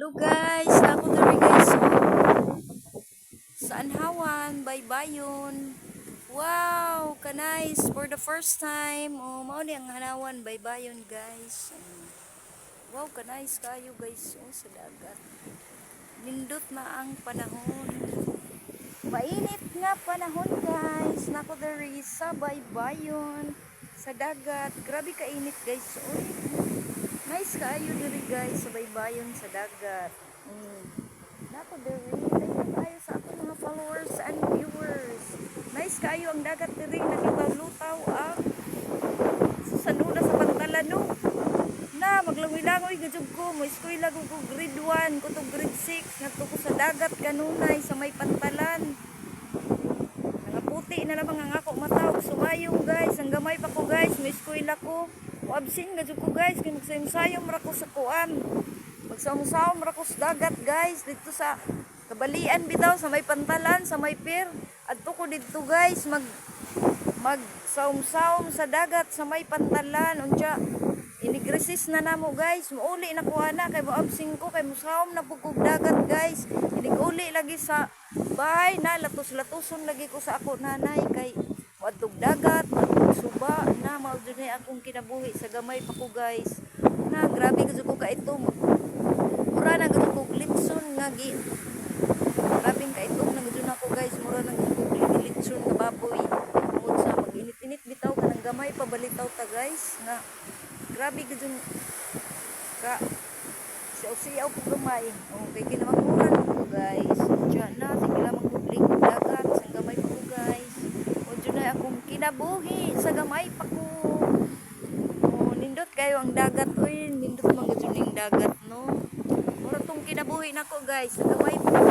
Hello guys, ako diri guys. oh. Sa Anhawan, baybayon. Wow, ka-nice for the first time. Oh, mao ni ang hanawan baybayon guys. Mm. Wow, ka-nice kayo guys oh, sa dagat. Nindot na ang panahon. Mainit nga panahon guys. Nako diri sa baybayon sa dagat. Grabe kainit guys. Oy. Nice kaayo diri guys sa baybayon sa dagat. Mm. Nako diri, thank kayo sa akong mga followers and viewers. Nice kaayo ang dagat diri nagitaw-lutaw ang sanuda sa pantalan no. Na maglangoy-langoy gajud ko, mo eskwela ko ko grade 1, ko to grade 6, ngadto ko sa dagat kanunay sa may pantalan. Nga puti na lamang ang ako mataw. Sumayong guys, ang gamay pa ko guys, may eskwela ko. Wabsin nga ko guys, kay magsayom-sayom ra ko sa kuan. Magsawom-sawom ra ko dagat guys, dito sa kabalian bitaw. Sa may pantalan, sa may pier. Adto ko dito guys, mag mag sawom sa dagat sa may pantalan. Unja inigresis na namo guys. Muuli na ko ana. Kay moabsing ko kay musawom na pugog dagat guys. Iniguli lagi sa bahay na. Latos latuson lagi ko sa ako nanay. Kay wadtog dagat wadtog suba ni akong kinabuhi sa gamay pa ko guys. Na grabe gud ko ka ito. Mura na gud ko litson nga gi. Grabe ka ito na gud na ako guys. Mura na gud ko litson nga baboy Tungkol sa mag-init-init bitaw ka ng gamay pabalitaw ta guys. Nga grabe gud ka siyaw-siyaw po gamay. Oh kay kinamangkuran ko guys. Diyan na sige lamang publik dagat sa gamay pa ko guys. O diyan na akong kinabuhi sa gamay pa ko kayo ang dagat oy nindot yung dagat no? Mura tong kinabuhi nako guys gamay guys